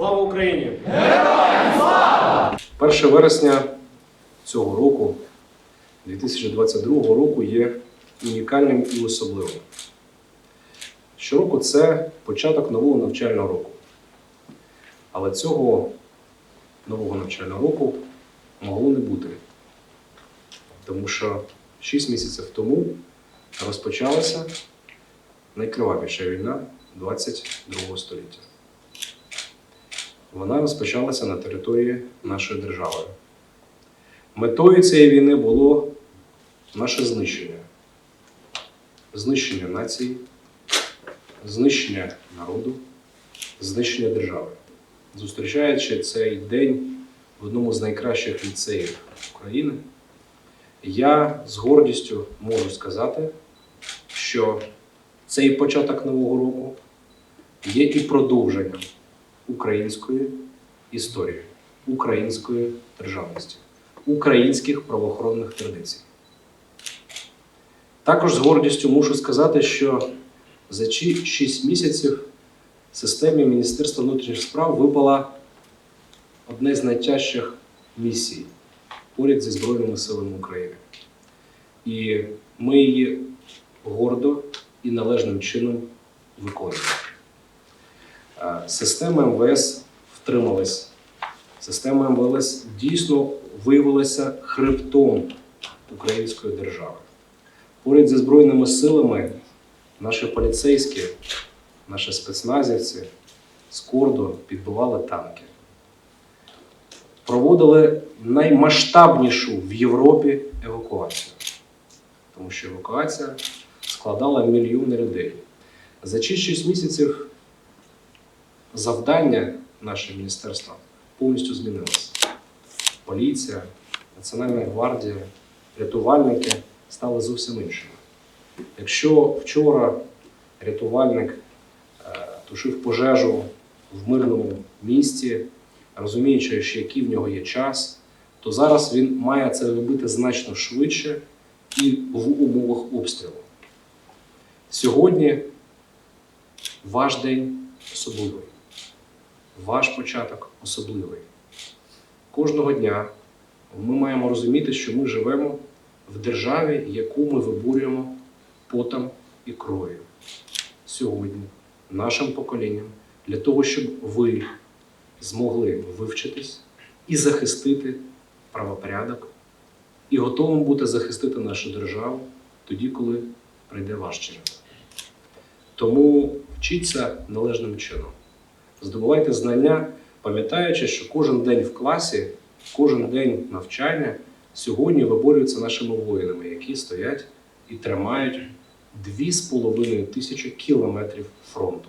Слава Україні! Героям слава! 1 вересня цього року, 2022 року, є унікальним і особливим. Щороку це початок нового навчального року. Але цього нового навчального року могло не бути. Тому що 6 місяців тому розпочалася найкривавіша війна 22 століття. Вона розпочалася на території нашої держави. Метою цієї війни було наше знищення. Знищення нації, знищення народу, знищення держави. Зустрічаючи цей день в одному з найкращих ліцеїв України, я з гордістю можу сказати, що цей початок нового року є і продовженням української історії, української державності, українських правоохоронних традицій. Також з гордістю мушу сказати, що за ці 6 місяців в системі Міністерства внутрішніх справ випала одне з найтяжчих місій поряд зі Збройними силами України. І ми її гордо і належним чином виконуємо. Е, Система МВС втрималась. Система МВС дійсно виявилася хребтом української держави. Поряд зі Збройними силами наші поліцейські, наші спецназівці з кордо підбивали танки. Проводили наймасштабнішу в Європі евакуацію, тому що евакуація складала мільйони людей. За ці 6 місяців завдання нашого міністерства повністю змінилося. Поліція, Національна гвардія, рятувальники стали зовсім іншими. Якщо вчора рятувальник е, тушив пожежу в мирному місті, розуміючи, що який в нього є час, то зараз він має це робити значно швидше і в умовах обстрілу. Сьогодні ваш день особливий, ваш початок особливий. Кожного дня ми маємо розуміти, що ми живемо в державі, яку ми виборюємо потом і кров'ю. Сьогодні, нашим поколінням, для того, щоб ви змогли вивчитись і захистити правопорядок, і готовим бути захистити нашу державу тоді, коли прийде ваш черед. Тому вчіться належним чином. Здобувайте знання, пам'ятаючи, що кожен день в класі, кожен день навчання сьогодні виборюється нашими воїнами, які стоять і тримають 2,5 тисячі кілометрів фронту.